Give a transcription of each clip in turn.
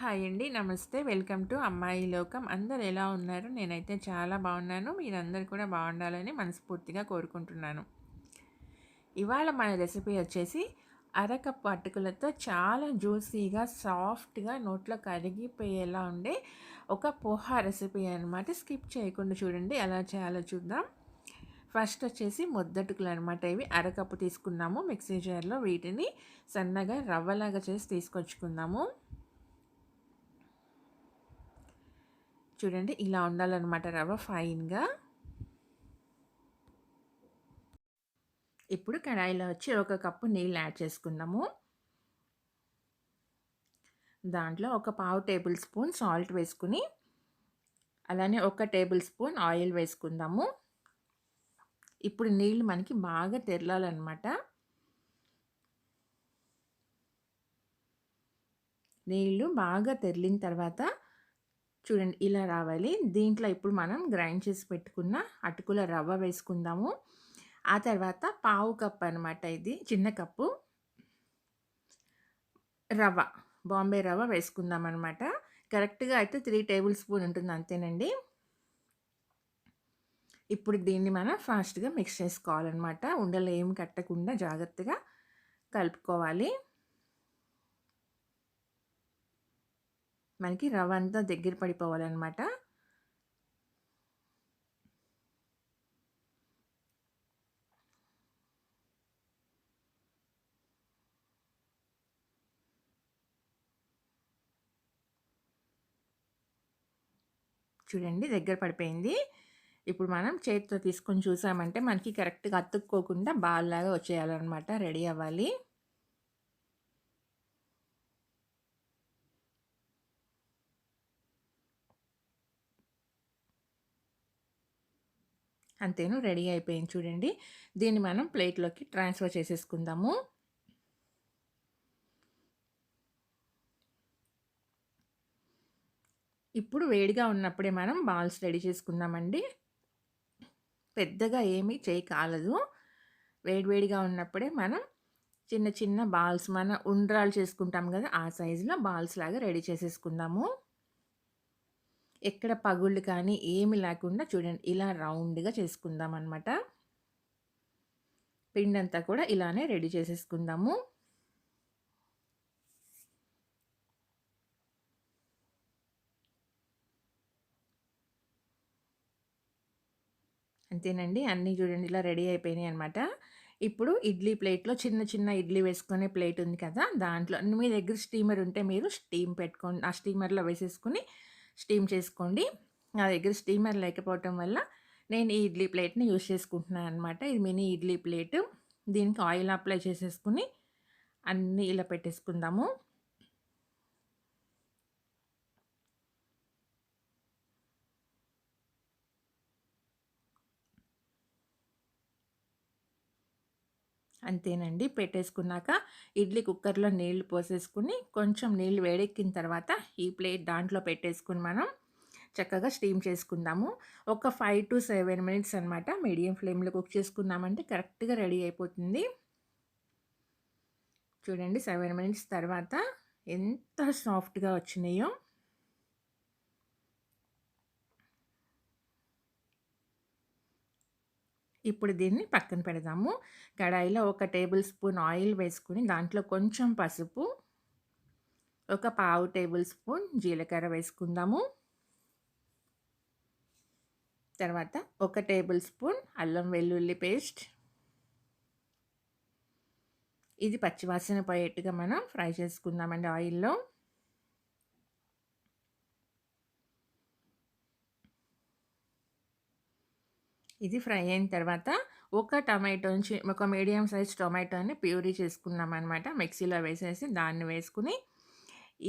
Hi అండి. నమస్తే. Welcome to అమ్మాయి లోకం. అందరు ఎలా ఉన్నారు? నేనైతే చాలా బాగున్నాను. మీరందరూ కూడా బాగుండాలని మనస్ఫూర్తిగా కోరుకుంటున్నాను. ఇవాళ మన రెసిపీ వచ్చేసి అరకప్పు అటుకులతో చాలా జ్యూసీగా సాఫ్ట్గా నోట్లో కరిగిపోయేలా ఉండే ఒక పోహా రెసిపీ అనమాట స్కిప్ చేయకుండా చూడండి. ఎలా చేయాలో చూద్దాం. ఫస్ట్ వచ్చేసి ముద్దటుకులు అనమాట ఇవి. అరకప్పు తీసుకున్నాము. మిక్సీ జార్లో వీటిని సన్నగా రవ్వలాగా చేసి తీసుకొచ్చుకుందాము. చూడండి ఇలా ఉండాలన్నమాట రవ్వ ఫైన్గా. ఇప్పుడు కడాయిలో వచ్చి ఒక కప్పు నీళ్ళు యాడ్ చేసుకుందాము. దాంట్లో ఒక పావు టేబుల్ స్పూన్ సాల్ట్ వేసుకుని అలానే ఒక టేబుల్ స్పూన్ ఆయిల్ వేసుకుందాము. ఇప్పుడు నీళ్ళు మనకి బాగా తెరలాలన్నమాట. నీళ్ళు బాగా తెరిలిన తర్వాత చూడండి ఇలా రావాలి. దీంట్లో ఇప్పుడు మనం గ్రైండ్ చేసి పెట్టుకున్న అటుకుల రవ్వ వేసుకుందాము. ఆ తర్వాత పావు కప్ అనమాట ఇది చిన్న కప్పు రవ్వ బాంబే రవ్వ వేసుకుందాం అనమాట కరెక్ట్గా అయితే త్రీ టేబుల్ స్పూన్ ఉంటుంది అంతేనండి. ఇప్పుడు దీన్ని మనం ఫాస్ట్గా మిక్స్ చేసుకోవాలన్నమాట. ఉండలు ఏం కట్టకుండా జాగ్రత్తగా కలుపుకోవాలి. మనకి రవ్వ అంతా దగ్గర పడిపోవాలన్నమాట. చూడండి దగ్గర పడిపోయింది. ఇప్పుడు మనం చేతితో తీసుకొని చూసామంటే మనకి కరెక్ట్గా అతుక్కోకుండా బాల్లాగా వచ్చేయాలన్నమాట. రెడీ అవ్వాలి. అంతేను రెడీ అయిపోయింది చూడండి. దీన్ని మనం ప్లేట్లోకి ట్రాన్స్ఫర్ చేసేసుకుందాము. ఇప్పుడు వేడిగా ఉన్నప్పుడే మనం బాల్స్ రెడీ చేసుకుందామండి. పెద్దగా ఏమీ చేయి కాలదు. వేడివేడిగా ఉన్నప్పుడే మనం చిన్న చిన్న బాల్స్ మన ఉండ్రాలు చేసుకుంటాం కదా ఆ సైజులో బాల్స్ లాగా రెడీ చేసేసుకుందాము. ఎక్కడ పగుళ్ళు కానీ ఏమి లేకుండా చూడండి ఇలా రౌండ్గా చేసుకుందాం అనమాట పిండి అంతా కూడా ఇలానే రెడీ చేసేసుకుందాము. అంతేనండి అన్నీ చూడండి ఇలా రెడీ అయిపోయినాయి అనమాట ఇప్పుడు ఇడ్లీ ప్లేట్లో చిన్న చిన్న ఇడ్లీ వేసుకునే ప్లేట్ ఉంది కదా దాంట్లో మీ దగ్గర స్టీమర్ ఉంటే మీరు స్టీమ్ పెట్టుకోండి ఆ స్టీమర్లో వేసేసుకుని స్టీమ్ చేసుకోండి. నా దగ్గర స్టీమర్ లేకపోవటం వల్ల నేను ఈ ఇడ్లీ ప్లేట్ని యూజ్ చేసుకుంటున్నాను అనమాట ఇది మినీ ఇడ్లీ ప్లేటు. దీనికి ఆయిల్ అప్లై చేసేసుకుని అన్నీ ఇలా పెట్టేసుకుందాము. అంతేనండి. పెట్టేసుకున్నాక ఇడ్లీ కుక్కర్లో నీళ్ళు పోసేసుకుని కొంచెం నీళ్ళు వేడెక్కిన తర్వాత ఈ ప్లేట్ దాంట్లో పెట్టేసుకుని మనం చక్కగా స్టీమ్ చేసుకుందాము. ఒక ఫైవ్ టు సెవెన్ మినిట్స్ అనమాట మీడియం ఫ్లేమ్లో కుక్ చేసుకున్నామంటే కరెక్ట్గా రెడీ అయిపోతుంది. చూడండి సెవెన్ మినిట్స్ తర్వాత ఎంత సాఫ్ట్గా వచ్చినాయో. ఇప్పుడు దీన్ని పక్కన పెడదాము. కడాయిలో ఒక టేబుల్ స్పూన్ ఆయిల్ వేసుకుని దాంట్లో కొంచెం పసుపు ఒక పావు టేబుల్ స్పూన్ జీలకర్ర వేసుకుందాము. తర్వాత ఒక టేబుల్ స్పూన్ అల్లం వెల్లుల్లి పేస్ట్. ఇది పచ్చివాసన పోయేట్టుగా మనం ఫ్రై చేసుకుందామండి ఆయిల్లో. ఇది ఫ్రై అయిన తర్వాత ఒక టమాటో నుంచి ఒక మీడియం సైజ్ టొమాటోని ప్యూరీ చేసుకున్నాం అనమాట మిక్సీలో వేసేసి దాన్ని వేసుకుని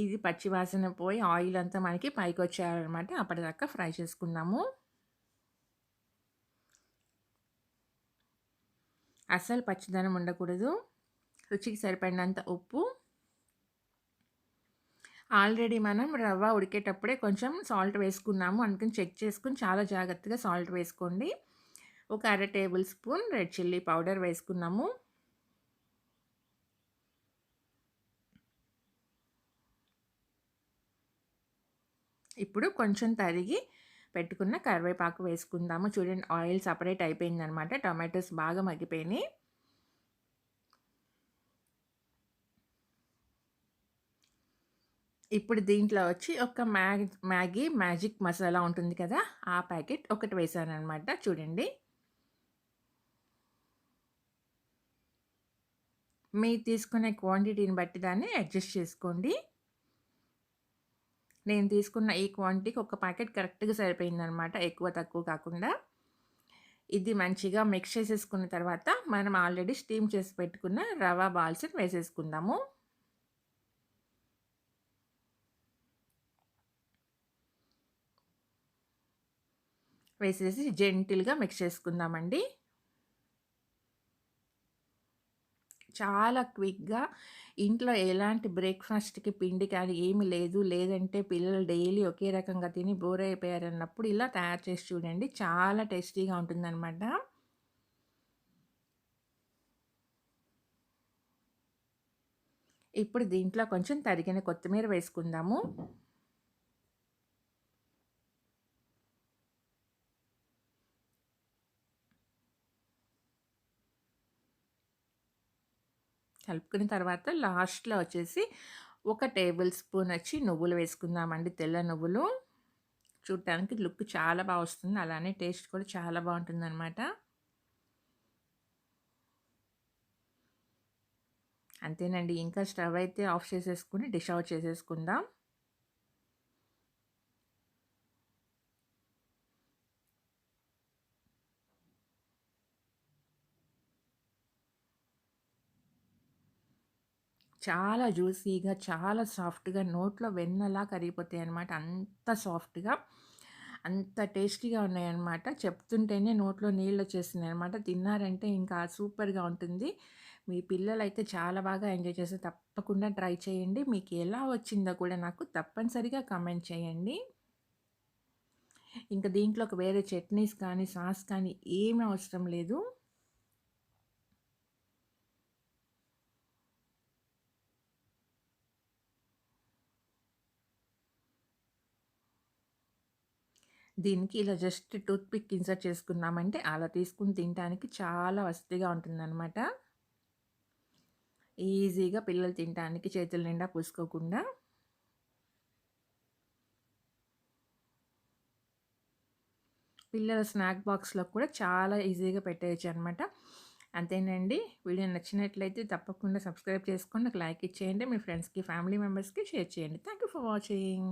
ఇది పచ్చివాసన పోయి ఆయిల్ అంతా మనకి పైకి వచ్చేయాలన్నమాట. అప్పటిదాకా ఫ్రై చేసుకున్నాము అస్సలు పచ్చిదనం ఉండకూడదు. రుచికి సరిపడినంత ఉప్పు. ఆల్రెడీ మనం రవ్వ ఉడికేటప్పుడే కొంచెం సాల్ట్ వేసుకున్నాము. అందుకని చెక్ చేసుకుని చాలా జాగ్రత్తగా సాల్ట్ వేసుకోండి. ఒక అర tablespoon red chilli powder వేసుకున్నాము. ఇప్పుడు కొంచెం తరిగి పెట్టుకున్న కరివేపాకు వేసుకుందాము. చూడండి ఆయిల్ సపరేట్ అయిపోయింది అనమాట టొమాటోస్ బాగా మగ్గిపోయినాయి. ఇప్పుడు దీంట్లో వచ్చి ఒక మ్యాగ్ మ్యాగీ మ్యాజిక్ మసాలా ఉంటుంది కదా ఆ ప్యాకెట్ ఒకటి వేసాను అనమాట చూడండి. మీరు తీసుకునే క్వాంటిటీని బట్టి దాన్ని అడ్జస్ట్ చేసుకోండి. నేను తీసుకున్న ఈ క్వాంటిటీకి ఒక ప్యాకెట్ కరెక్ట్గా సరిపోయిందనమాట ఎక్కువ తక్కువ కాకుండా. ఇది మంచిగా మిక్స్ చేసేసుకున్న తర్వాత మనం ఆల్రెడీ స్టీమ్ చేసి పెట్టుకున్న రవా బాల్స్ని వేసేసుకుందాము. వేసేసి జెంటిల్గా మిక్స్ చేసుకుందామండి. చాలా క్విక్గా ఇంట్లో ఎలాంటి బ్రేక్ఫాస్ట్కి పిండి కానీ ఏమి లేదు. లేదంటే పిల్లలు డైలీ ఒకే రకంగా తిని బోర్ అయిపోయారన్నప్పుడు ఇలా తయారు చేసి చూడండి. చాలా టేస్టీగా ఉంటుందన్నమాట. ఇప్పుడు దీంట్లో కొంచెం తరిగిన కొత్తిమీర వేసుకుందాము. కలుపుకున్న తర్వాత లాస్ట్లో వచ్చేసి ఒక టేబుల్ స్పూన్ వచ్చి నువ్వులు వేసుకుందామండి. తెల్ల నువ్వులు. చూడటానికి లుక్ చాలా బాగా వస్తుంది. అలానే టేస్ట్ కూడా చాలా బాగుంటుంది అనమాట అంతేనండి. ఇంకా స్టవ్ అయితే ఆఫ్ చేసేసుకుని డిష్ అవుట్ చేసేసుకుందాం. చాలా జ్యూసీగా చాలా సాఫ్ట్గా నోట్లో వెన్నలా కరిగిపోతాయి అనమాట అంత సాఫ్ట్గా అంత టేస్టీగా ఉన్నాయన్నమాట. చెప్తుంటేనే నోట్లో నీళ్ళు వచ్చేస్తున్నాయి అనమాట తిన్నారంటే ఇంకా సూపర్గా ఉంటుంది. మీ పిల్లలు అయితే చాలా బాగా ఎంజాయ్ చేస్తే తప్పకుండా ట్రై చేయండి. మీకు ఎలా వచ్చిందో కూడా నాకు తప్పనిసరిగా కమెంట్ చేయండి. ఇంకా దీంట్లోకి వేరే చట్నీస్ కానీ సాస్ కానీ ఏమీ అవసరం లేదు. దీనికి ఇలా జస్ట్ టూత్ పిక్ ఇన్సర్ట్ చేసుకున్నామంటే అలా తీసుకుని తినడానికి చాలా వసతిగా ఉంటుందన్నమాట. ఈజీగా పిల్లలు తినడానికి చేతుల నిండా పూసుకోకుండా. పిల్లల స్నాక్ బాక్స్లో కూడా చాలా ఈజీగా పెట్టేయచ్చు అనమాట అంతేనండి. వీడియో నచ్చినట్లయితే తప్పకుండా సబ్స్క్రైబ్ చేసుకోండి నాకు లైక్ ఇచ్చేయండి. మీ ఫ్రెండ్స్కి ఫ్యామిలీ మెంబర్స్కి షేర్ చేయండి. Thank you for watching.